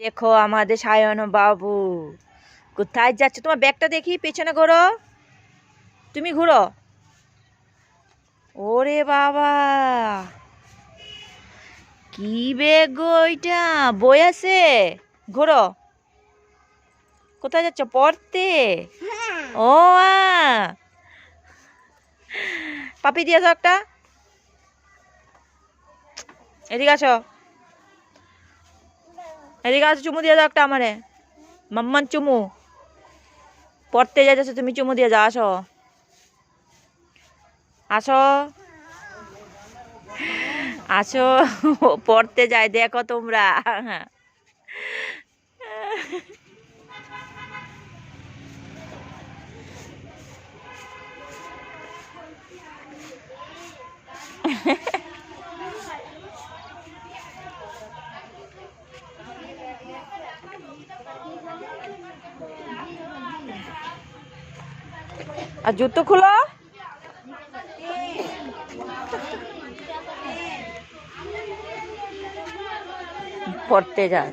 দেখো আমাদের সায়ন বাবু। কোথায় যাচ্ছে? তোমার ব্যাগটা দেখি, পেছনে ঘোরো। তুমি ঘুরো। ওরে বাবা। কি ব্যাগ গো ওইটা? বই আছে? ঘোরো। কোথায় যাচ্ছ? পড়তে? ও। পাপি দিয়ে দাও একটা। এদিকে আসো। এদিকে আসো, চুমু দিয়ে দাও একটা আমারে। মাম্মান চুমু। পড়তে যাইতেছো, তুমি চুমু দিয়ে যাও, আসো। আসো। আসো, পড়তে যাই, দেখো তোমরা। আর জুতো খুলো। পড়তে যায়